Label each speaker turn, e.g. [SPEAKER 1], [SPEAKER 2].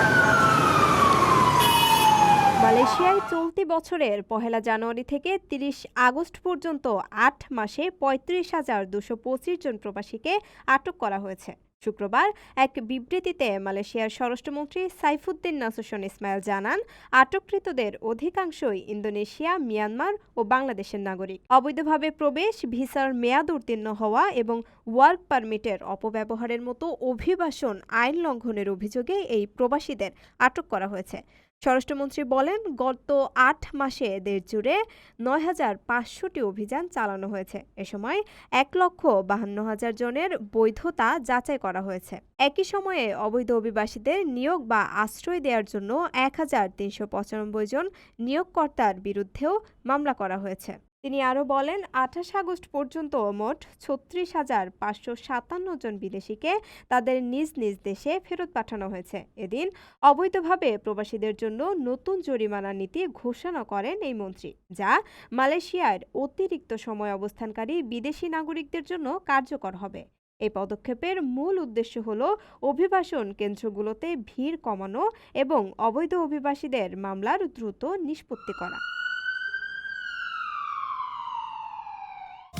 [SPEAKER 1] Thank you. মালয়েশিয়ায় চলতি বছরের পহেলা জানুয়ারি থেকে তিরিশ আগস্ট পর্যন্ত আট মাসে পঁয়ত্রিশ হাজার দুশো পঁচিশ জন প্রবাসীকে আটক করা হয়েছে। শুক্রবার এক বিবৃতিতে মালয়েশিয়ার স্বরাষ্ট্রমন্ত্রী সাইফুদ্দিন নাসুসন ইসমাইল জানান, আটককৃতদের অধিকাংশই ইন্দোনেশিয়া, মিয়ানমার ও বাংলাদেশের নাগরিক। অবৈধভাবে প্রবেশ, ভিসার মেয়াদ উত্তীর্ণ হওয়া এবং ওয়ার্ক পারমিটের অপব্যবহারের মতো অভিবাসন আইন লঙ্ঘনের অভিযোগে এই প্রবাসীদের আটক করা হয়েছে। স্বরাষ্ট্রমন্ত্রী বলেন, গত আট মাসে দেশ জুড়ে নয় হাজার পাঁচশোটি অভিযান চালানো হয়েছে। এ সময় এক লক্ষ বাহান্ন হাজার জনের বৈধতা যাচাই করা হয়েছে। একই সময়ে অবৈধ অভিবাসীদের নিয়োগ বা আশ্রয় দেওয়ার জন্য এক হাজার তিনশো পঁচানব্বই জন নিয়োগকর্তার বিরুদ্ধেও মামলা করা হয়েছে। তিনি আরও বলেন, আঠাশ আগস্ট পর্যন্ত মোট ছত্রিশ হাজার পাঁচশো সাতান্ন জন বিদেশিকে তাদের নিজ নিজ দেশে ফেরত পাঠানো হয়েছে। এদিন অবৈধভাবে প্রবাসীদের জন্য নতুন জরিমানা নীতি ঘোষণা করেন এই মন্ত্রী, যা মালয়েশিয়ার অতিরিক্ত সময় অবস্থানকারী বিদেশি নাগরিকদের জন্য কার্যকর হবে। এই পদক্ষেপের মূল উদ্দেশ্য হল অভিবাসন কেন্দ্রগুলোতে ভিড় কমানো এবং অবৈধ অভিবাসীদের মামলার দ্রুত নিষ্পত্তি করা।